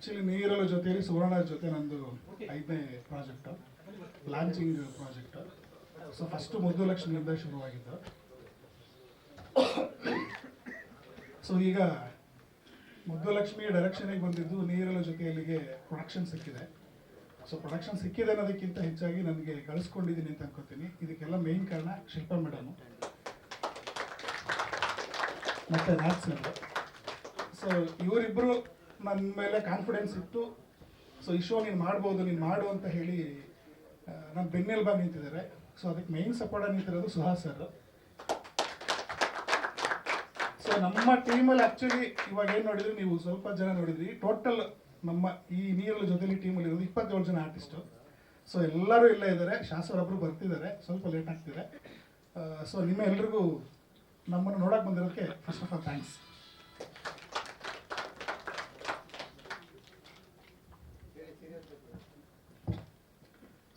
Actually ನೀರಲ ಜೊತೆಯಲ್ಲಿ ಸುವರ್ಣ ಜೊತೆ ನಂದು ಐದನೇ project launching project so first Muddu ಲಕ್ಷ್ಮಿಯಿಂದ ಶುರುವಾಗಿದ್ದು. ಸೊ ಈಗ ಮುದ್ದು ಲಕ್ಷ್ಮಿ ಡೈರೆಕ್ಷನಿಗೆ ಬಂದಿದ್ದು ನೀರಲ ಜೊತೆಯಲ್ಲಿಗೆ ಪ್ರೊಡಕ್ಷನ್ ಸಿಕ್ಕಿದೆ. ಸೊ ಪ್ರೊಡಕ್ಷನ್ ಸಿಕ್ಕಿದೆ ಅನ್ನೋದಕ್ಕಿಂತ ಹೆಚ್ಚಾಗಿ ನನಗೆ ಗಳಿಸ್ಕೊಂಡಿದ್ದೀನಿ ಅಂತ ಅನ್ಕೋತೀನಿ. ಇದಕ್ಕೆಲ್ಲ ಮೇನ್ ಕಾರಣ ಶಿಲ್ಪ ಮೇಡಮು ಮತ್ತೆ ಸರ್ ಸೊ ಇವರಿಬ್ಬರು ನನ್ನ ಮೇಲೆ ಕಾನ್ಫಿಡೆನ್ಸ್ ಇತ್ತು ಸೊ ಈ ಶೋ ನೀನು ಮಾಡ್ಬೋದು, ನೀನು ಮಾಡು ಅಂತ ಹೇಳಿ ನನ್ನ ಬೆನ್ನೆಲುಬಾಗಿ ನಿಂತಿದ್ದಾರೆ. ಸೊ ಅದಕ್ಕೆ ಮೇನ್ ಸಪೋರ್ಟ್ ನಿಂತಿರೋದು ಸುಹಾಸ್ ಸರ್ ಸೊ ನಮ್ಮ ಟೀಮಲ್ಲಿ ಆ್ಯಕ್ಚುಲಿ ಇವಾಗ ಏನು ನೋಡಿದ್ರಿ, ನೀವು ಸ್ವಲ್ಪ ಜನ ನೋಡಿದ್ರಿ. ಟೋಟಲ್ ನಮ್ಮ ಈ ನೀರಲ್ಲಿ ಜೊತೆಲಿ ಟೀಮಲ್ಲಿ ಇರೋದು ಇಪ್ಪತ್ತೇಳು ಜನ ಆರ್ಟಿಸ್ಟು ಸೊ ಎಲ್ಲರೂ ಇಲ್ಲೇ ಇದ್ದಾರೆ. ಶಾಸಕರೊಬ್ಬರು ಬರ್ತಿದ್ದಾರೆ. ಸ್ವಲ್ಪ ಲೇಟ್ ಆಗ್ತಿದೆ. ಸೊ ನಿಮ್ಮ ಎಲ್ರಿಗೂ ನಮ್ಮನ್ನು ನೋಡೋಕೆ ಬಂದಿರೋಕ್ಕೆ first of all thanks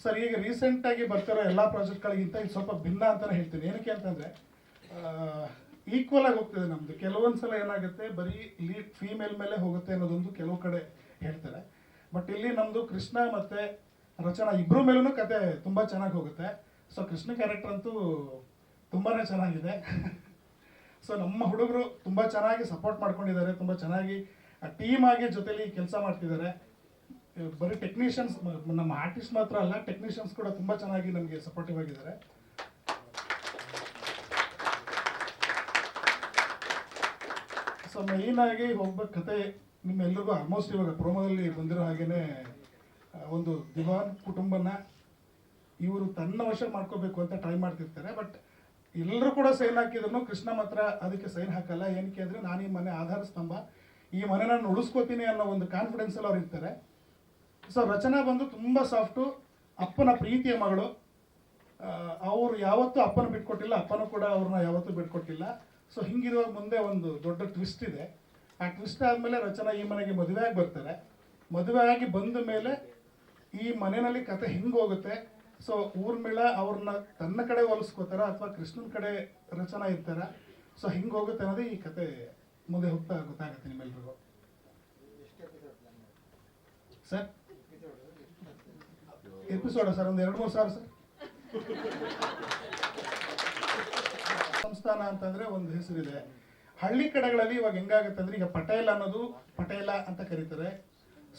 sir, ಈಗ ರೀಸೆಂಟಾಗಿ ಬರ್ತಿರೋ ಎಲ್ಲ ಪ್ರಾಜೆಕ್ಟ್ಗಳಿಗಿಂತ ಇದು ಸ್ವಲ್ಪ ಭಿನ್ನ ಅಂತಲೇ ಹೇಳ್ತೀನಿ. ಏನಕ್ಕೆ ಅಂತಂದರೆ ಈಕ್ವಲ್ ಆಗಿ ಹೋಗ್ತಿದೆ ನಮ್ಮದು ಕೆಲವೊಂದು ಸಲ ಏನಾಗುತ್ತೆ, ಬರೀ ಲೀಡ್ ಫೀಮೇಲ್ ಮೇಲೆ ಹೋಗುತ್ತೆ ಅನ್ನೋದೊಂದು ಕೆಲವು ಕಡೆ ಹೇಳ್ತಾರೆ. ಬಟ್ ಇಲ್ಲಿ ನಮ್ಮದು ಕೃಷ್ಣ ಮತ್ತು ರಚನಾ ಇಬ್ಬರ ಮೇಲೂ ಕತೆ ತುಂಬ ಚೆನ್ನಾಗಿ ಹೋಗುತ್ತೆ. ಸೊ ಕೃಷ್ಣ ಕ್ಯಾರೆಕ್ಟರ್ ಅಂತೂ ತುಂಬಾ ಚೆನ್ನಾಗಿದೆ. ಸೊ ನಮ್ಮ ಹುಡುಗರು ತುಂಬ ಚೆನ್ನಾಗಿ ಸಪೋರ್ಟ್ ಮಾಡ್ಕೊಂಡಿದ್ದಾರೆ, ತುಂಬ ಚೆನ್ನಾಗಿ ಟೀಮ್ ಆಗಿ ಜೊತೆಲಿ ಕೆಲಸ ಮಾಡ್ತಿದ್ದಾರೆ. ಬರೀ ಟೆಕ್ನಿಷಿಯನ್ಸ್ ನಮ್ಮ ಆರ್ಟಿಸ್ಟ್ ಮಾತ್ರ ಅಲ್ಲ ಟೆಕ್ನಿಷಿಯನ್ಸ್ ಕೂಡ ತುಂಬ ಚೆನ್ನಾಗಿ ನಮಗೆ ಸಪೋರ್ಟಿವ್ ಆಗಿದ್ದಾರೆ. ಸೊ ಮೇಯ್ನಾಗಿ ಒಬ್ಬ ಕತೆ ನಿಮ್ಮೆಲ್ಲರಿಗೂ ಆಲ್ಮೋಸ್ಟ್ ಇವಾಗ ಪ್ರೋಮೋದಲ್ಲಿ ಬಂದಿರೋ ಹಾಗೇನೆ ಒಂದು ದಿವಾನ್ ಕುಟುಂಬನ ಇವರು ತನ್ನ ವಶ ಮಾಡ್ಕೋಬೇಕು ಅಂತ ಟ್ರೈ ಮಾಡ್ತಿರ್ತಾರೆ ಬಟ್ ಎಲ್ಲರೂ ಕೂಡ ಸೈನ್ ಹಾಕಿದ್ರು, ಕೃಷ್ಣ ಮಾತ್ರ ಅದಕ್ಕೆ ಸೈನ್ ಹಾಕಲ್ಲ, ಏನಕ್ಕೆ ಅಂದರೆ ನಾನು ಈ ಮನೆ ಆಧಾರ ಸ್ತಂಭ, ಈ ಮನೆ ನಾನು ಉಳಿಸ್ಕೋತೀನಿ ಅನ್ನೋ ಒಂದು ಕಾನ್ಫಿಡೆನ್ಸಲ್ಲಿ ಅವ್ರು ಇರ್ತಾರೆ. ಸೊ ರಚನಾ ಬಂದು ತುಂಬ ಸಾಫ್ಟು ಅಪ್ಪನ ಪ್ರೀತಿಯ ಮಗಳು. ಅವರು ಯಾವತ್ತೂ ಅಪ್ಪನ ಬಿಟ್ಕೊಟ್ಟಿಲ್ಲ ಅಪ್ಪನೂ ಕೂಡ ಅವ್ರನ್ನ ಯಾವತ್ತೂ ಬಿಟ್ಕೊಟ್ಟಿಲ್ಲ. ಸೊ ಹಿಂಗಿರುವಾಗ ಮುಂದೆ ಒಂದು ದೊಡ್ಡ ಟ್ವಿಸ್ಟ್ ಇದೆ. ಆ ಟ್ವಿಸ್ಟ್ ಆದಮೇಲೆ ರಚನಾ ಈ ಮನೆಗೆ ಮದುವೆ ಆಗಿ ಬರ್ತಾರೆ. ಮದುವೆ ಆಗಿ ಬಂದ ಮೇಲೆ ಈ ಮನೆಯಲ್ಲಿ ಕತೆ ಹಿಂಗೆ ಹೋಗುತ್ತೆ. ಸೊ ಊರ್ಮಿಳ ಅವ್ರನ್ನ ತನ್ನ ಕಡೆ ಹೋಲಿಸ್ಕೋತಾರ ಅಥವಾ ಕೃಷ್ಣನ ಕಡೆ ರಚನಾ ಇರ್ತಾರ. ಸೊ ಹಿಂಗೆ ಹೋಗುತ್ತೆ ಅನ್ನೋದೇ ಈ ಕತೆ ಮುಂದೆ ಹೋಗ್ತಾ ಗೊತ್ತಾಗುತ್ತೆ ನಿಮ್ಮೆಲ್ರಿಗೂ. ಸರ್? ಎಪಿಸೋಡ ಸರ್, ಒಂದು ಎರಡು ಮೂರು ಸಾವಿರ ಸರ್. ಸಂಸ್ಥಾನ ಅಂತಂದ್ರೆ ಒಂದು ಹೆಸರಿದೆ. ಹಳ್ಳಿ ಕಡೆಗಳಲ್ಲಿ ಇವಾಗ ಹೆಂಗಾಗುತ್ತೆ ಅಂದ್ರೆ ಈಗ ಪಟೇಲ್ ಅನ್ನೋದು ಪಟೇಲ ಅಂತ ಕರೀತಾರೆ.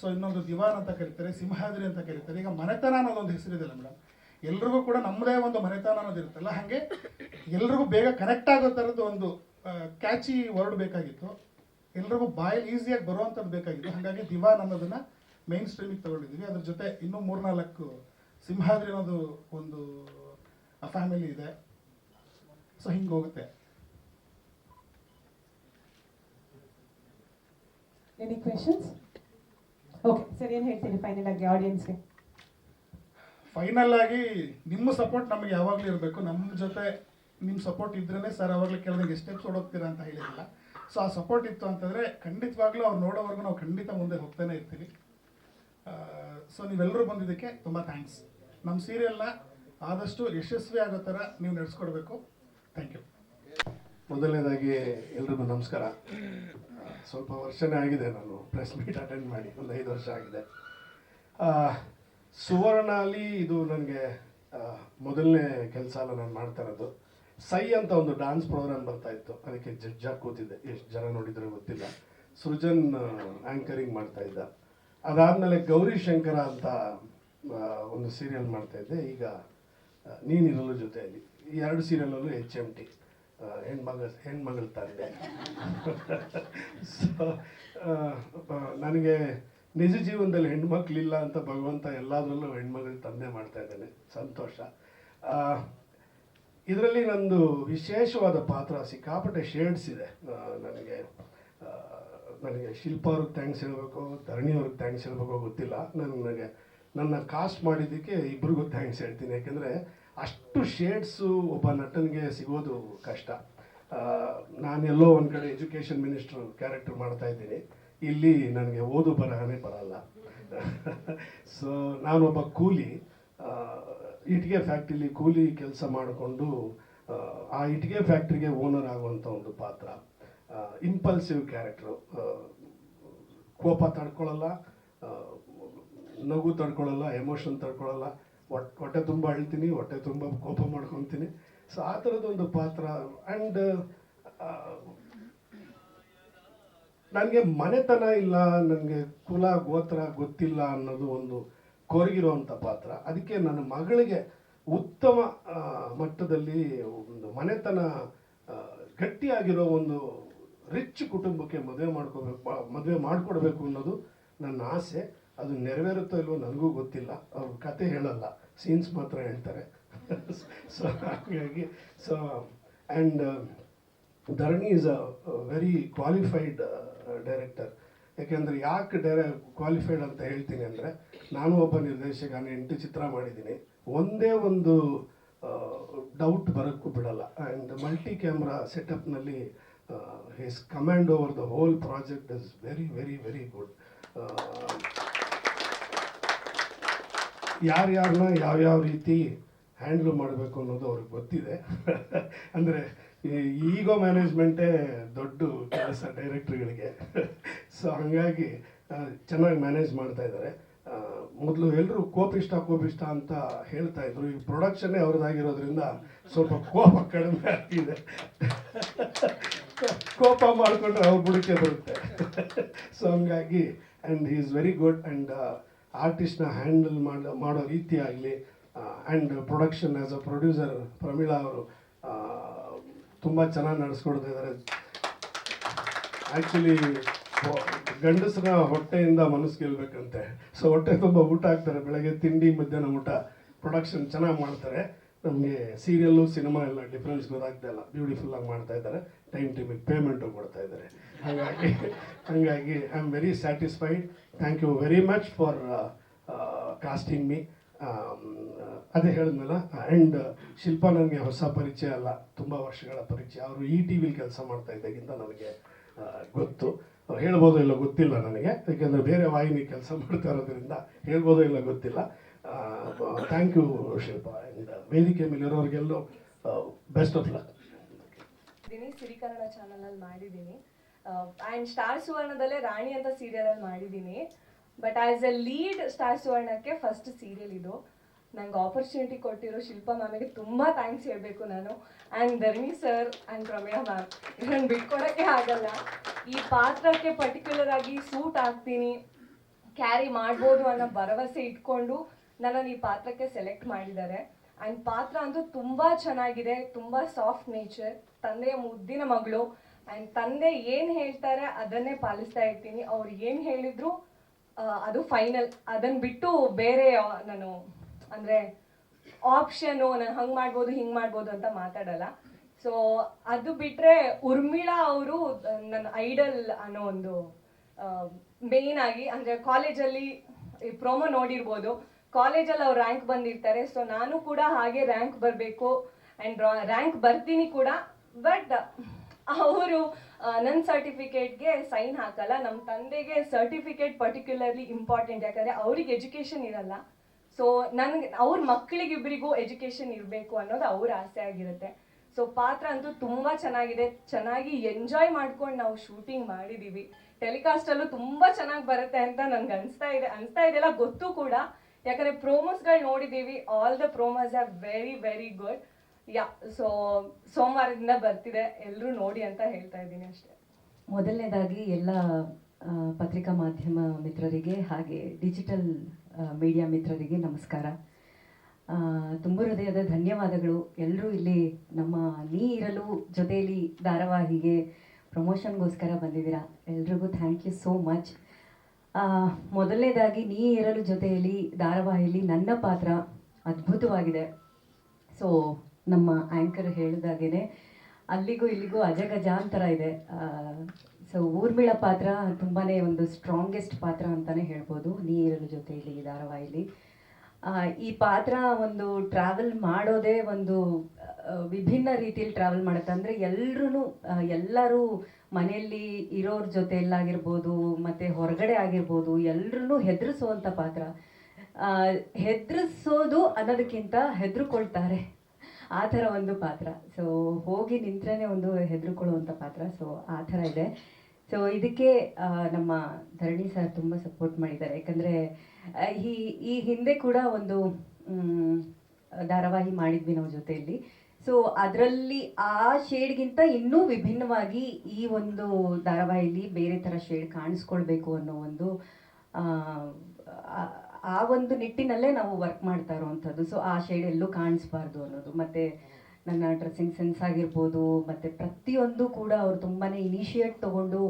ಸೊ ಇನ್ನೊಂದು ದಿವಾನ್ ಅಂತ ಕರೀತಾರೆ, ಸಿಂಹಾದ್ರಿ ಅಂತ ಕರೀತಾರೆ. ಈಗ ಮನೆತನ ಅನ್ನೋದು ಒಂದು ಹೆಸರಿದೆಯಲ್ಲ ಮೇಡಮ್ ಎಲ್ರಿಗೂ ಕೂಡ ನಮ್ಮದೇ ಒಂದು ಮನೆತನ ಅನ್ನೋದು ಇರುತ್ತಲ್ಲ, ಹಾಗೆ ಎಲ್ರಿಗೂ ಬೇಗ ಕನೆಕ್ಟ್ ಆಗೋ ಥರದ್ದು ಒಂದು ಕ್ಯಾಚಿ ವರ್ಡ್ ಬೇಕಾಗಿತ್ತು. ಎಲ್ರಿಗೂ ಬಾಯಲ್ಲಿ ಈಸಿಯಾಗಿ ಬರುವಂಥದ್ದು ಬೇಕಾಗಿತ್ತು. ಹಾಗಾಗಿ ದಿವಾನ್ ಅನ್ನೋದನ್ನ ಮೈನ್ ಸ್ಟ್ರೀಮಿಗೆ ತಗೊಂಡಿದ್ದೀವಿ ಅದ್ರ ಜೊತೆ ಇನ್ನೂ ಮೂರ್ನಾಲ್ಕು ಸಿಂಹಾದ್ರಿ ಅನ್ನೋದು ಒಂದು ಫ್ಯಾಮಿಲಿ ಇದೆ. ಸೊ ಹಿಂಗೆ ಹೋಗುತ್ತೆ. ಎನಿ ಕ್ವೆಶನ್ಸ್ ಓಕೆ ಸರ್ ಏನು ಹೇಳ್ತೀರಿ ಫೈನಲ್ ಆಗಿ ಆಡಿಯನ್ಸ್ಗೆ ಫೈನಲ್ ಆಗಿ ನಿಮ್ಮ ಸಪೋರ್ಟ್ ನಮಗೆ ಯಾವಾಗಲೂ ಇರಬೇಕು. ನಮ್ಮ ಜೊತೆ ನಿಮ್ಮ ಸಪೋರ್ಟ್ ಇದ್ರೇ ಸರ್ ಅವಾಗಲೇ ಕೆಲವರಿಗೆ ಸ್ಟೆಪ್ಸ್ ಓಡೋಗ್ತೀರಾ ಅಂತ ಹೇಳಿರಲಿಲ್ಲ ಸೊ ಆ ಸಪೋರ್ಟ್ ಇತ್ತು ಅಂತಂದರೆ ಖಂಡಿತವಾಗ್ಲೂ ಅವ್ರು ನೋಡೋವರೆಗೂ ನಾವು ಖಂಡಿತ ಮುಂದೆ ಹೋಗ್ತಾನೆ ಇರ್ತೀವಿ. ಸೊ ನೀವೆಲ್ಲರೂ ಬಂದಿದ್ದಕ್ಕೆ ತುಂಬ ಥ್ಯಾಂಕ್ಸ್ ನಮ್ಮ ಸೀರಿಯಲ್ನ ಆದಷ್ಟು ಯಶಸ್ವಿ ಆಗೋ ಥರ ನೀವು ನಡೆಸ್ಕೊಡ್ಬೇಕು. ಥ್ಯಾಂಕ್ ಯು ಮೊದಲನೇದಾಗಿ ಎಲ್ರಿಗೂ ನಮಸ್ಕಾರ. ಸ್ವಲ್ಪ ವರ್ಷನೇ ಆಗಿದೆ ನಾನು ಪ್ರೆಸ್ ಮೀಟ್ ಅಟೆಂಡ್ ಮಾಡಿ, ಒಂದು ಐದು ವರ್ಷ ಆಗಿದೆ. ಸುವರ್ಣ ಅಲ್ಲಿ ಇದು ನನಗೆ ಮೊದಲನೇ ಕೆಲಸ ಅಲ್ಲ ನಾನು ಮಾಡ್ತಾ ಇರೋದು. ಸೈ ಅಂತ ಒಂದು ಡ್ಯಾನ್ಸ್ ಪ್ರೋಗ್ರಾಮ್ ಬರ್ತಾ ಇತ್ತು. ಅದಕ್ಕೆ ಜಡ್ಜಾಗಿ ಕೂತಿದ್ದೆ. ಎಷ್ಟು ಜನ ನೋಡಿದ್ರೆ ಗೊತ್ತಿಲ್ಲ. ಸೃಜನ್ ಆ್ಯಂಕರಿಂಗ್ ಮಾಡ್ತಾ ಇದ್ದ. ಅದಾದಮೇಲೆ ಗೌರಿ ಶಂಕರ ಅಂತ ಒಂದು ಸೀರಿಯಲ್ ಮಾಡ್ತಾ ಇದ್ದೆ. ಈಗ ನೀನಿರಲು ಜೊತೆಯಲ್ಲಿ. ಈ ಎರಡು ಸೀರಿಯಲಲ್ಲೂ ಎಚ್ ಎಂ ಟಿ ಹೆಣ್ಮಗ, ಹೆಣ್ಮಗಳ ತಂದೆ. ಸೊ ನನಗೆ ನಿಜ ಜೀವನದಲ್ಲಿ ಹೆಣ್ಮಕ್ಳಿಲ್ಲ ಅಂತ ಭಗವಂತ ಎಲ್ಲದರಲ್ಲೂ ಹೆಣ್ಮಗಳ ತಂದೆ ಮಾಡ್ತಾ ಇದ್ದೇನೆ. ಸಂತೋಷ. ಇದರಲ್ಲಿ ನಂದು ವಿಶೇಷವಾದ ಪಾತ್ರ ಸಿಕ್ಕಾಪಟ್ಟೆ ಶೇಡ್ಸ್ ಇದೆ. ನನಗೆ ನನಗೆ ಶಿಲ್ಪ ಅವ್ರಿಗೆ ಥ್ಯಾಂಕ್ಸ್ ಹೇಳಬೇಕು ಧರಣಿ ಅವ್ರಿಗೆ ಥ್ಯಾಂಕ್ಸ್ ಹೇಳಬೇಕು ಗೊತ್ತಿಲ್ಲ. ನನಗೆ ನನ್ನ ಕಾಸ್ಟ್ ಮಾಡಿದ್ದಕ್ಕೆ ಇಬ್ರಿಗೂ ಥ್ಯಾಂಕ್ಸ್ ಹೇಳ್ತೀನಿ. ಯಾಕೆಂದರೆ ಅಷ್ಟು ಶೇಡ್ಸು ಒಬ್ಬ ನಟನಿಗೆ ಸಿಗೋದು ಕಷ್ಟ. ನಾನು ನಾನೆಲ್ಲೋ ಒಂದು ಕಡೆ ಎಜುಕೇಷನ್ ಮಿನಿಸ್ಟ್ರು ಕ್ಯಾರೆಕ್ಟರ್ ಮಾಡ್ತಾ ಇದ್ದೀನಿ. ಇಲ್ಲಿ ನನಗೆ ಓದು ಬರಹನೇ ಬರಲ್ಲ. ಸೊ ನಾನೊಬ್ಬ ಕೂಲಿ ಇಟ್ಟಿಗೆ ಫ್ಯಾಕ್ಟ್ರಿಲಿ ಕೂಲಿ ಕೆಲಸ ಮಾಡಿಕೊಂಡು, ಆ ಇಟ್ಟಿಗೆ ಫ್ಯಾಕ್ಟ್ರಿಗೆ ಓನರ್ ಆಗುವಂಥ ಒಂದು ಪಾತ್ರ. ಇಂಪಲ್ಸಿವ್ ಕ್ಯಾರೆಕ್ಟ್ರು ಕೋಪ ತಡ್ಕೊಳ್ಳಲ್ಲ ನಗು ತಡ್ಕೊಳ್ಳಲ್ಲ ಎಮೋಷನ್ ತಡ್ಕೊಳ್ಳಲ್ಲ ಹೊಟ್ಟೆ ಹೊಟ್ಟೆ ತುಂಬ ಅಳ್ತೀನಿ, ಹೊಟ್ಟೆ ತುಂಬ ಕೋಪ ಮಾಡ್ಕೊತೀನಿ. ಸೊ ಆ ಥರದೊಂದು ಪಾತ್ರ ಆ್ಯಂಡ್ ನನಗೆ ಮನೆತನ ಇಲ್ಲ, ನನಗೆ ಕುಲ, ಗೋತ್ರ ಗೊತ್ತಿಲ್ಲ ಅನ್ನೋದು ಒಂದು ಕೊರಗಿರುವಂಥ ಪಾತ್ರ. ಅದಕ್ಕೆ ನನ್ನ ಮಗಳಿಗೆ ಉತ್ತಮ ಮಟ್ಟದಲ್ಲಿ ಒಂದು ಮನೆತನ ಗಟ್ಟಿಯಾಗಿರೋ ಒಂದು ರಿಚ್ ಕುಟುಂಬಕ್ಕೆ ಮದುವೆ ಮಾಡ್ಕೋಬೇಕು ಮದುವೆ ಮಾಡಿಕೊಡ್ಬೇಕು ಅನ್ನೋದು ನನ್ನ ಆಸೆ. ಅದು ನೆರವೇರುತ್ತೋ ಇಲ್ವೋ ನನಗೂ ಗೊತ್ತಿಲ್ಲ. ಅವ್ರ ಕತೆ ಹೇಳಲ್ಲ, ಸೀನ್ಸ್ ಮಾತ್ರ ಹೇಳ್ತಾರೆ. ಸೊ ಹಾಗಾಗಿ so and Dharani is a very qualified director ಯಾಕೆಂದರೆ ಯಾಕೆ ಡೈರೆ ಕ್ವಾಲಿಫೈಡ್ ಅಂತ ಹೇಳ್ತೀನಿ ಅಂದರೆ, ನಾನು ಒಬ್ಬ ನಿರ್ದೇಶಕ ನಾನು ಎಂಟು ಚಿತ್ರ ಮಾಡಿದ್ದೀನಿ. ಒಂದೇ ಒಂದು ಡೌಟ್ ಬರೋಕ್ಕೂ ಬಿಡಲ್ಲ. And multi camera ಸೆಟಪ್ನಲ್ಲಿ his command over the whole project is very very very good ಯಾರ್ಯಾರನ್ನ ಯಾವ್ಯಾವ ರೀತಿ ಹ್ಯಾಂಡ್ಲ್ ಮಾಡಬೇಕು ಅನ್ನೋದು ಅವ್ರಿಗೆ ಗೊತ್ತಿದೆ ಅಂದರೆ ಈಗೋ ಮ್ಯಾನೇಜ್ಮೆಂಟೇ ದೊಡ್ಡ ಕೆಲಸ ಡೈರೆಕ್ಟ್ರುಗಳಿಗೆ ಸೊ ಹಾಗಾಗಿ ಚೆನ್ನಾಗಿ ಮ್ಯಾನೇಜ್ ಮಾಡ್ತಾ ಇದ್ದಾರೆ ಮೊದಲು ಎಲ್ಲರೂ ಕೋಪಿಷ್ಟ ಕೋಪಿಷ್ಟ ಅಂತ ಹೇಳ್ತಾ ಇದ್ರು ಈ ಪ್ರೊಡಕ್ಷನ್ನೇ ಅವ್ರದ್ದಾಗಿರೋದ್ರಿಂದ ಸ್ವಲ್ಪ ಕೋಪ ಕಡಿಮೆ ಆಗಿದೆ ಕೋಪ ಮಾಡಿಕೊಂಡ್ರೆ ಅವ್ರ ಬುಡಕ್ಕೆ ಬರುತ್ತೆ. ಸೊ ಹಂಗಾಗಿ and is very good and ಆರ್ಟಿಸ್ಟ್ನ handle ಮಾಡೋ ಮಾಡೋ ರೀತಿ ಆಗಲಿ and production as a producer Pramila ಅವರು ತುಂಬ ಚೆನ್ನಾಗಿ ನಡೆಸ್ಕೊಡ್ತಾ ಇದ್ದಾರೆ ಆ್ಯಕ್ಚುಲಿ ಗಂಡಸರ ಹೊಟ್ಟೆಯಿಂದ ಮನಸ್ಸು ಗೆಲ್ಬೇಕಂತೆ ಸೊ ಹೊಟ್ಟೆ ತುಂಬ ಊಟ ಹಾಕ್ತಾರೆ, ಬೆಳಗ್ಗೆ ತಿಂಡಿ, ಮಧ್ಯಾಹ್ನ ಊಟ ಪ್ರೊಡಕ್ಷನ್ ಚೆನ್ನಾಗಿ ಮಾಡ್ತಾರೆ. ನಮಗೆ ಸೀರಿಯಲ್ಲು ಸಿನಿಮಾ ಎಲ್ಲ ಡಿಫ್ರೆನ್ಸ್ ಗೊತ್ತಾಗ್ತಾ ಇಲ್ಲ. ಬ್ಯೂಟಿಫುಲ್ ಆಗಿ ಮಾಡ್ತಾ ಇದ್ದಾರೆ. ಟೈಮ್ ಟೈಮಿಗೆ ಪೇಮೆಂಟು ಕೊಡ್ತಾ ಇದ್ದಾರೆ. ಹಾಗಾಗಿ ಹಾಗಾಗಿ I am very satisfied thank you very much for casting me ಅದೇ ಹೇಳಿದ್ನಲ್ಲ ಆ್ಯಂಡ್ ಶಿಲ್ಪ ನನಗೆ ಹೊಸ ಪರಿಚಯ ಅಲ್ಲ. ತುಂಬ ವರ್ಷಗಳ ಪರಿಚಯ. ಅವರು ಈ ಟಿ ವಿಲಿ ಕೆಲಸ ಮಾಡ್ತಾ ಇದ್ದಾಗಿಂದ ನನಗೆ ಗೊತ್ತು. ಹೇಳ್ಬೋದೋ ಇಲ್ಲ ಗೊತ್ತಿಲ್ಲ ನನಗೆ. ಯಾಕೆಂದರೆ ಬೇರೆ ವಾಹಿನಿ ಕೆಲಸ ಮಾಡ್ತಾ ಇರೋದ್ರಿಂದ ಹೇಳ್ಬೋದೋ ಇಲ್ಲ ಗೊತ್ತಿಲ್ಲ. ಥ್ಯಾಂಕ್ ಯು ಶಿಲ್ಪ ವೇದಿಕೆ ಮೇಲೆ ಇರೋರಿಗೆಲ್ಲೂ best of luck Siri Kannada channel ಅಲ್ಲಿ ಮಾಡಿದ್ದೀನಿ ಆ್ಯಂಡ್ ಸ್ಟಾರ್ ಸುವರ್ಣದಲ್ಲೇ ರಾಣಿ ಅಂತ ಸೀರಿಯಲ್ ಅಲ್ಲಿ ಮಾಡಿದ್ದೀನಿ. But as a lead star ಸುವರ್ಣಕ್ಕೆ first serial ಇದು. ನಂಗೆ ಆಪರ್ಚುನಿಟಿ ಕೊಟ್ಟಿರೋ ಶಿಲ್ಪಾ ಮ್ಯಾಮಿಗೆ ತುಂಬಾ ಥ್ಯಾಂಕ್ಸ್ ಹೇಳಬೇಕು ನಾನು. And Dharmi sir and Prameya ma'am ಇದನ್ನು ಬಿಟ್ಕೊಡೋಕ್ಕೆ ಆಗಲ್ಲ. ಈ ಪಾತ್ರಕ್ಕೆ ಪರ್ಟಿಕ್ಯುಲರ್ ಆಗಿ ಸೂಟ್ ಆಗ್ತೀನಿ ಕ್ಯಾರಿ ಮಾಡ್ಬೋದು ಅನ್ನೋ ಭರವಸೆ ಇಟ್ಕೊಂಡು ನನ್ನನ್ನು ಈ ಪಾತ್ರಕ್ಕೆ ಸೆಲೆಕ್ಟ್ ಮಾಡಿದ್ದಾರೆ. ಆ್ಯಂಡ್ ಪಾತ್ರ ಅಂತೂ ತುಂಬ ಚೆನ್ನಾಗಿದೆ, ತುಂಬ ಸಾಫ್ಟ್ ನೇಚರ್ ತಂದೆಯ ಮುದ್ದಿನ ಮಗಳು. ಆ್ಯಂಡ್ ತಂದೆ ಏನು ಹೇಳ್ತಾರೆ ಅದನ್ನೇ ಪಾಲಿಸ್ತಾ ಇರ್ತೀನಿ. ಅವ್ರು ಏನು ಹೇಳಿದ್ರು ಅದು ಫೈನಲ್ ಅದನ್ನ ಬಿಟ್ಟು ಬೇರೆ ನಾನು, ಅಂದ್ರೆ ಆಪ್ಷನು ನಾನು ಹಂಗ್ ಮಾಡ್ಬೋದು, ಹಿಂಗ್ ಮಾಡ್ಬೋದು ಅಂತ ಮಾತಾಡಲ್ಲ. ಸೊ ಅದು ಬಿಟ್ರೆ ಉರ್ಮಿಳಾ ಅವರು ನನ್ನ ಐಡಲ್ ಅನ್ನೋ ಒಂದು ಮೇನ್ ಆಗಿ, ಅಂದ್ರೆ ಕಾಲೇಜಲ್ಲಿ ಈ ಪ್ರೋಮೋ ನೋಡಿರ್ಬೋದು. ಕಾಲೇಜಲ್ಲಿ ಅವ್ರು ರ್ಯಾಂಕ್ ಬಂದಿರ್ತಾರೆ. ಸೊ ನಾನು ಕೂಡ ಹಾಗೆ ರ್ಯಾಂಕ್ ಬರಬೇಕು ಆ್ಯಂಡ್ ರ್ಯಾಂಕ್ ಬರ್ತೀನಿ ಕೂಡ ಬಟ್ ಅವರು ನನ್ನ ಸರ್ಟಿಫಿಕೇಟ್ಗೆ ಸೈನ್ ಹಾಕಲ್ಲ. ನಮ್ಮ ತಂದೆಗೆ ಸರ್ಟಿಫಿಕೇಟ್ ಪರ್ಟಿಕ್ಯುಲರ್ಲಿ ಇಂಪಾರ್ಟೆಂಟ್ ಯಾಕಂದರೆ ಅವ್ರಿಗೆ ಎಜುಕೇಷನ್ ಇರಲ್ಲ. ಸೊ ನನಗೆ, ಅವ್ರ ಮಕ್ಕಳಿಗಿಬ್ಬರಿಗೂ ಎಜುಕೇಷನ್ ಇರಬೇಕು ಅನ್ನೋದು ಅವ್ರ ಆಸೆ ಆಗಿರುತ್ತೆ. ಸೊ ಪಾತ್ರ ಅಂತೂ ತುಂಬ ಚೆನ್ನಾಗಿದೆ. ಚೆನ್ನಾಗಿ ಎಂಜಾಯ್ ಮಾಡ್ಕೊಂಡು ನಾವು ಶೂಟಿಂಗ್ ಮಾಡಿದ್ದೀವಿ ಟೆಲಿಕಾಸ್ಟಲ್ಲೂ ತುಂಬ ಚೆನ್ನಾಗಿ ಬರುತ್ತೆ ಅಂತ ನನಗೆ ಅನಿಸ್ತಾ ಇದೆ. ಅನಿಸ್ತಾ ಇದೆಲ್ಲ ಗೊತ್ತು ಕೂಡ. ಯಾಕಂದ್ರೆ ಪ್ರೋಮೋಸ್ಗಳು ನೋಡಿದೀವಿ. All the promos are very very good yeah so ಸೋಮವಾರದಿಂದ ಬರ್ತಿದೆ. ಎಲ್ಲರೂ ನೋಡಿ ಅಂತ ಹೇಳ್ತಾ ಇದ್ದೀನಿ ಅಷ್ಟೇ. ಮೊದಲನೇದಾಗಿ ಎಲ್ಲ ಪತ್ರಿಕಾ ಮಾಧ್ಯಮ ಮಿತ್ರರಿಗೆ ಹಾಗೆ ಡಿಜಿಟಲ್ ಮೀಡಿಯಾ ಮಿತ್ರರಿಗೆ ನಮಸ್ಕಾರ. ತುಂಬ ಹೃದಯದ ಧನ್ಯವಾದಗಳು. ಎಲ್ಲರೂ ಇಲ್ಲಿ ನಮ್ಮ ನೀ ಇರಲು ಜೊತೆಯಲ್ಲಿ ಧಾರಾವಾಹಿಗೆ ಪ್ರಮೋಷನ್ಗೋಸ್ಕರ ಬಂದಿದ್ದೀರಾ. ಎಲ್ರಿಗೂ ಥ್ಯಾಂಕ್ ಯು ಸೋ ಮಚ್ ಮೊದಲನೇದಾಗಿ ನೀ ಇರಲು ಜೊತೆಯಲ್ಲಿ ಧಾರಾವಾಹಿಯಲ್ಲಿ ನನ್ನ ಪಾತ್ರ ಅದ್ಭುತವಾಗಿದೆ. ಸೊ ನಮ್ಮ ಆ್ಯಂಕರ್ ಹೇಳಿದಾಗೇನೆ, ಅಲ್ಲಿಗೂ ಇಲ್ಲಿಗೂ ಅಜಗಜಾಂತರ ಇದೆ. ಸೊ ಊರ್ಮಿಳ ಪಾತ್ರ ತುಂಬಾ ಒಂದು ಸ್ಟ್ರಾಂಗೆಸ್ಟ್ ಪಾತ್ರ ಅಂತಲೇ ಹೇಳ್ಬೋದು, ನೀ ಇರಲು ಜೊತೆಯಲ್ಲಿ ಈ ಧಾರಾವಾಹಿಲಿ ಈ ಪಾತ್ರ ಒಂದು ಟ್ರಾವೆಲ್ ಮಾಡೋದೇ ಒಂದು ವಿಭಿನ್ನ ರೀತಿಯಲ್ಲಿ ಟ್ರಾವೆಲ್ ಮಾಡುತ್ತೆ. ಅಂದರೆ ಎಲ್ಲರೂ ಎಲ್ಲರೂ ಮನೆಯಲ್ಲಿ ಇರೋರ ಜೊತೆಯಲ್ಲಾಗಿರ್ಬೋದು, ಮತ್ತು ಹೊರಗಡೆ ಆಗಿರ್ಬೋದು ಎಲ್ಲರನ್ನೂ ಹೆದರಿಸುವಂಥ ಪಾತ್ರ. ಹೆದರಿಸೋದು ಅನ್ನೋದಕ್ಕಿಂತ ಹೆದರ್ಕೊಳ್ತಾರೆ. ಆ ಥರ ಒಂದು ಪಾತ್ರ. ಸೊ ಹೋಗಿ ನಿಂತ್ರೇ ಒಂದು ಹೆದರ್ಕೊಳ್ಳುವಂಥ ಪಾತ್ರ. ಸೊ ಆ ಥರ ಇದೆ. ಸೊ ಇದಕ್ಕೆ ನಮ್ಮ ಧರಣಿ ಸರ್ ತುಂಬ ಸಪೋರ್ಟ್ ಮಾಡಿದ್ದಾರೆ. ಯಾಕಂದರೆ ಈ ಈ ಹಿಂದೆ ಕೂಡ ಒಂದು ಧಾರಾವಾಹಿ ಮಾಡಿದ್ವಿ ನಾವು ಜೊತೆಯಲ್ಲಿ. ಸೊ ಅದರಲ್ಲಿ ಆ ಶೇಡ್ಗಿಂತ ಇನ್ನೂ ವಿಭಿನ್ನವಾಗಿ ಈ ಒಂದು ಧಾರಾವಾಹಿಲಿ ಬೇರೆ ಥರ ಶೇಡ್ ಕಾಣಿಸ್ಕೊಳ್ಬೇಕು ಅನ್ನೋ ಒಂದು ಆ, ಒಂದು ನಿಟ್ಟಿನಲ್ಲೇ ನಾವು ವರ್ಕ್ ಮಾಡ್ತಾ ಇರೋವಂಥದ್ದು. ಸೊ ಆ ಶೇಡ್ ಎಲ್ಲೂ ಕಾಣಿಸ್ಬಾರ್ದು ಅನ್ನೋದು. ಮತ್ತು ನನ್ನ ಡ್ರೆಸ್ಸಿಂಗ್ ಸೆನ್ಸ್ ಆಗಿರ್ಬೋದು ಮತ್ತು ಪ್ರತಿಯೊಂದು ಕೂಡ ಅವರು ತುಂಬಾ ಇನಿಷಿಯೇಟ್ ತೊಗೊಂಡು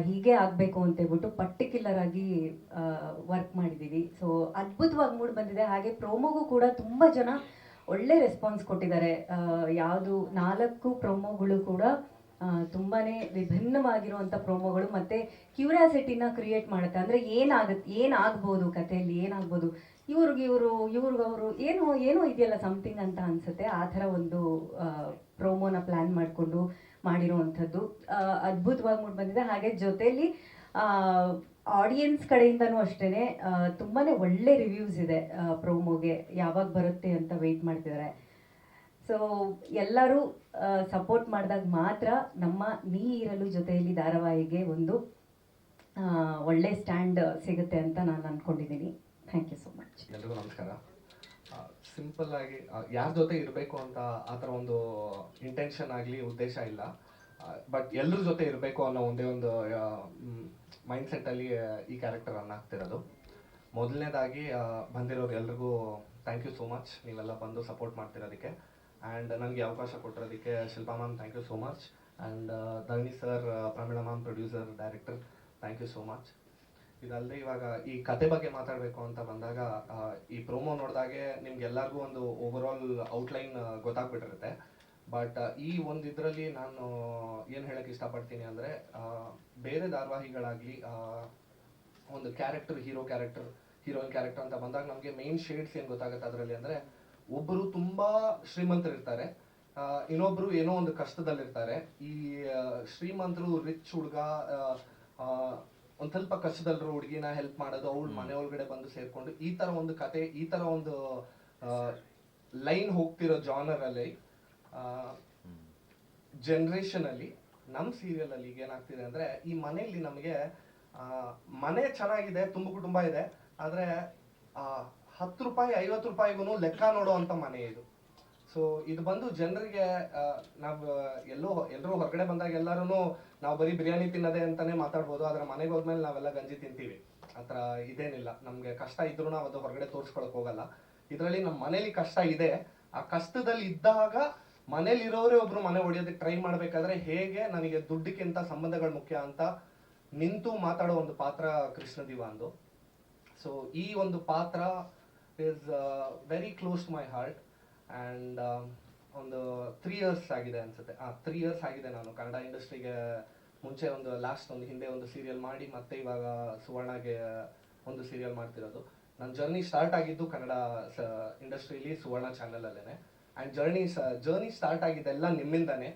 ಹೀಗೆ ಆಗಬೇಕು ಅಂತ ಹೇಳ್ಬಿಟ್ಟು ಪರ್ಟಿಕ್ಯುಲರ್ ಆಗಿ ವರ್ಕ್ ಮಾಡಿದ್ದೀವಿ ಸೊ ಅದ್ಭುತವಾಗಿ ಮೂಡ್ ಬಂದಿದೆ. ಹಾಗೆ ಪ್ರೋಮೋಗೂ ಕೂಡ ತುಂಬ ಜನ ಒಳ್ಳೆ ರೆಸ್ಪಾನ್ಸ್ ಕೊಟ್ಟಿದ್ದಾರೆ. ಯಾವುದು ನಾಲ್ಕು ಪ್ರೊಮೋಗಳು ಕೂಡ ತುಂಬಾ ವಿಭಿನ್ನವಾಗಿರುವಂಥ ಪ್ರೋಮೋಗಳು ಮತ್ತು ಕ್ಯೂರಿಯಾಸಿಟಿನ ಕ್ರಿಯೇಟ್ ಮಾಡುತ್ತೆ. ಅಂದರೆ ಏನಾಗುತ್ತೆ ಏನಾಗ್ಬೋದು ಕಥೆಯಲ್ಲಿ, ಏನಾಗ್ಬೋದು? ಇವ್ರಿಗೆ ಇವರು, ಇವ್ರಿಗವರು ಏನೋ ಏನೋ ಇದೆಯಲ್ಲ ಸಮಥಿಂಗ್ ಅಂತ ಅನ್ಸುತ್ತೆ. ಆ ಥರ ಒಂದು ಪ್ರೋಮೋನ ಪ್ಲ್ಯಾನ್ ಮಾಡಿಕೊಂಡು ಮಾಡಿರುವಂಥದ್ದು. ಅದ್ಭುತವಾಗಿ ಮೂಡಿ ಬಂದಿದೆ. ಹಾಗೆ ಜೊತೆಯಲ್ಲಿ ಆಡಿಯನ್ಸ್ ಕಡೆಯಿಂದನೂ ಅಷ್ಟೇ ತುಂಬಾ ಒಳ್ಳೆ ರಿವ್ಯೂಸ್ ಇದೆ ಪ್ರೋಮೋಗೆ ಯಾವಾಗ ಬರುತ್ತೆ ಅಂತ ವೆಯ್ಟ್ ಮಾಡ್ತಿದ್ದಾರೆ ಸೊ ಎಲ್ಲರೂ ಸಪೋರ್ಟ್ ಮಾಡಿದಾಗ ಮಾತ್ರ ನಮ್ಮ ನೀ ಇರಲು ಜೊತೆಯಲ್ಲಿ ಧಾರಾವಾಹಿಗೆ ಒಂದು ಒಳ್ಳೆ ಸ್ಟ್ಯಾಂಡ್ ಸಿಗುತ್ತೆ ಅಂತ ನಾನು ಅಂದ್ಕೊಂಡಿದ್ದೀನಿ ಥ್ಯಾಂಕ್ ಯು ಸೊ ಮಚ್ ಎಲ್ರಿಗೂ ನಮಸ್ಕಾರ. ಸಿಂಪಲ್ ಆಗಿ ಯಾರ ಜೊತೆ ಇರಬೇಕು ಅಂತ ಆ ಥರ ಒಂದು ಇಂಟೆನ್ಷನ್ ಆಗಲಿ ಉದ್ದೇಶ ಇಲ್ಲ. ಬಟ್ ಎಲ್ಲರ ಜೊತೆ ಇರಬೇಕು ಅನ್ನೋ ಒಂದೇ ಒಂದು ಮೈಂಡ್ ಸೆಟ್ಟಲ್ಲಿ ಈ ಕ್ಯಾರೆಕ್ಟರ್ ರನ್ ಆಗ್ತಿರೋದು. ಮೊದಲನೇದಾಗಿ ಬಂದಿರೋರು ಎಲ್ರಿಗೂ ಥ್ಯಾಂಕ್ ಯು ಸೋ ಮಚ್ ನೀವೆಲ್ಲ ಬಂದು ಸಪೋರ್ಟ್ ಮಾಡ್ತಿರೋದಕ್ಕೆ. ಆ್ಯಂಡ್ ನನಗೆ ಅವಕಾಶ ಕೊಟ್ಟಿರೋದಕ್ಕೆ Shilpa ma'am thank you so much and Dhani sir Pramila ma'am producer director thank you so much ಇದಲ್ಲದೆ ಇವಾಗ ಈ ಕತೆ ಬಗ್ಗೆ ಮಾತಾಡಬೇಕು ಅಂತ ಬಂದಾಗ ಈ ಪ್ರೋಮೋ ನೋಡಿದಾಗೆ ನಿಮ್ಗೆ ಎಲ್ಲರಿಗೂ ಒಂದು ಓವರ್ ಆಲ್ ಔಟ್ಲೈನ್ ಗೊತ್ತಾಗ್ಬಿಟ್ಟಿರುತ್ತೆ. ಬಟ್ ಈ ಒಂದು ಇದರಲ್ಲಿ ನಾನು ಏನು ಹೇಳಕ್ಕೆ ಇಷ್ಟಪಡ್ತೀನಿ ಅಂದರೆ ಬೇರೆ ಧಾರಾವಾಹಿಗಳಾಗಲಿ ಒಂದು character hero character heroine character ಅಂತ ಬಂದಾಗ ನಮಗೆ ಮೈನ್ ಶೇಡ್ಸ್ ಏನು ಗೊತ್ತಾಗುತ್ತೆ ಅದರಲ್ಲಿ ಅಂದರೆ ಒಬ್ಬರು ತುಂಬಾ ಶ್ರೀಮಂತರಿರ್ತಾರೆ ಇನ್ನೊಬ್ಬರು ಇನ್ನೊಬ್ರು ಏನೋ ಒಂದು ಕಷ್ಟದಲ್ಲಿರ್ತಾರೆ. ಈ ಶ್ರೀಮಂತರು ರಿಚ್ ಹುಡುಗ ಒಂದು ಸ್ವಲ್ಪ ಕಷ್ಟದಲ್ಲಿರೋ ಹುಡುಗಿನ ಹೆಲ್ಪ್ ಮಾಡೋದು ಅವಳು ಮನೆ ಒಳಗಡೆ ಬಂದು ಸೇರ್ಕೊಂಡು ಈ ತರ ಒಂದು ಕತೆ ಈ ತರ ಒಂದು ಲೈನ್ ಹೋಗ್ತಿರೋ ಜಾನರ್ ಅಲ್ಲಿ ನಮ್ಮ ಅಲ್ಲಿ, ನಮ್ ಸೀರಿಯಲ್ ಅಲ್ಲಿ ಈಗ ಏನಾಗ್ತಿದೆ ಅಂದ್ರೆ, ಈ ಮನೆಯಲ್ಲಿ ನಮಗೆ ಮನೆ ಚೆನ್ನಾಗಿದೆ, ತುಂಬ ಕುಟುಂಬ ಇದೆ, ಆದ್ರೆ ಹತ್ತು ರೂಪಾಯಿ, ಐವತ್ತು ರೂಪಾಯಿಗೂ ಲೆಕ್ಕ ನೋಡೋ ಅಂತ ಮನೆ ಇದು. ಸೊ ಇದು ಬಂದು ಜನರಿಗೆ ನಾವು ಎಲ್ಲೋ ಎಲ್ಲರೂ ಹೊರಗಡೆ ಬಂದಾಗ ಎಲ್ಲರೂ ನಾವು ಬರೀ ಬಿರಿಯಾನಿ ತಿನ್ನೋದೇ ಅಂತಾನೆ ಮಾತಾಡ್ಬೋದು, ಆದ್ರೆ ಮನೆಗೆ ಹೋದ್ಮೇಲೆ ನಾವೆಲ್ಲ ಗಂಜಿ ತಿಂತೀವಿ. ಆ ಥರ ಇದೇನಿಲ್ಲ. ನಮಗೆ ಕಷ್ಟ ಇದ್ರೂ ನಾವು ಅದು ಹೊರಗಡೆ ತೋರಿಸ್ಕೊಳಕ್ ಹೋಗಲ್ಲ. ಇದರಲ್ಲಿ ನಮ್ಮ ಮನೇಲಿ ಕಷ್ಟ ಇದೆ. ಆ ಕಷ್ಟದಲ್ಲಿ ಇದ್ದಾಗ ಮನೇಲಿ ಇರೋರೇ ಒಬ್ರು ಮನೆ ಹೊಡೆಯೋದಕ್ಕೆ ಟ್ರೈ ಮಾಡ್ಬೇಕಾದ್ರೆ ಹೇಗೆ ನನಗೆ ದುಡ್ಡಕ್ಕಿಂತ ಸಂಬಂಧಗಳು ಮುಖ್ಯ ಅಂತ ನಿಂತು ಮಾತಾಡೋ ಒಂದು ಪಾತ್ರ ಕೃಷ್ಣ ದಿವಾಂದು ಸೊ ಈ ಒಂದು ಪಾತ್ರ is very close to my heart and ಒಂದು ತ್ರೀ ಇಯರ್ಸ್ ಆಗಿದೆ ಅನ್ಸುತ್ತೆ. ಆ ತ್ರೀ ಇಯರ್ಸ್ ಆಗಿದೆ ನಾನು ಕನ್ನಡ ಇಂಡಸ್ಟ್ರಿಗೆ ಮುಂಚೆ ಒಂದು ಲಾಸ್ಟ್ ಒಂದು ಹಿಂದೆ ಒಂದು ಸೀರಿಯಲ್ ಮಾಡಿ ಮತ್ತೆ ಇವಾಗ ಸುವರ್ಣಗೆ ಒಂದು ಸೀರಿಯಲ್ ಮಾಡ್ತಿರೋದು. ನನ್ನ ಜರ್ನಿ ಸ್ಟಾರ್ಟ್ ಆಗಿದ್ದು ಕನ್ನಡ ಇಂಡಸ್ಟ್ರಿಲಿ ಸುವರ್ಣ ಚಾನಲಲ್ಲೇ ಆ್ಯಂಡ್ ಜರ್ನಿ ಜರ್ನಿ ಸ್ಟಾರ್ಟ್ ಆಗಿದ್ದೆಲ್ಲ ನಿಮ್ಮಿಂದಾನೆ.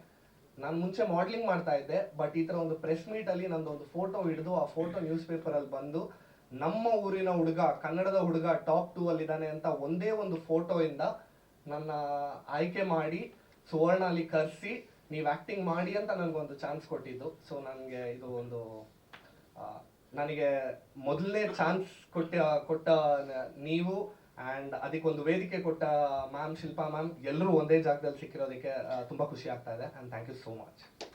ನಾನು ಮುಂಚೆ ಮಾಡ್ಲಿಂಗ್ ಮಾಡ್ತಾ ಇದ್ದೆ ಬಟ್ ಈ ಥರ ಒಂದು ಪ್ರೆಸ್ ಮೀಟಲ್ಲಿ ನಂದು ಒಂದು ಫೋಟೋ ಹಿಡಿದು, ಆ ಫೋಟೋ ನ್ಯೂಸ್ ಪೇಪರಲ್ಲಿ ಬಂದು, ನಮ್ಮ ಊರಿನ ಹುಡುಗ, ಕನ್ನಡದ ಹುಡುಗ ಟಾಪ್ ಟೂ ಅಲ್ಲಿ ಇದ್ದಾನೆ ಅಂತ ಒಂದೇ ಒಂದು ಫೋಟೋಯಿಂದ ನನ್ನ ಆಯ್ಕೆ ಮಾಡಿ ಸುವರ್ಣ ಅಲ್ಲಿ ಕರೆಸಿ, ನೀವು ಆ್ಯಕ್ಟಿಂಗ್ ಮಾಡಿ ಅಂತ ನನಗೊಂದು ಚಾನ್ಸ್ ಕೊಟ್ಟಿದ್ದು. ಸೊ ನನಗೆ ಇದು ಒಂದು ನನಗೆ ಮೊದಲನೇ ಚಾನ್ಸ್ ಕೊಟ್ಟ ಕೊಟ್ಟ ನೀವು ಆ್ಯಂಡ್ ಅದಕ್ಕೊಂದು ವೇದಿಕೆ ಕೊಟ್ಟ ಮ್ಯಾಮ್ ಶಿಲ್ಪಾ ಮ್ಯಾಮ್ ಎಲ್ಲರೂ ಒಂದೇ ಜಾಗದಲ್ಲಿ ಸಿಕ್ಕಿರೋದಕ್ಕೆ ತುಂಬಾ ಖುಷಿ ಆಗ್ತಾ ಇದೆ. And thank you so much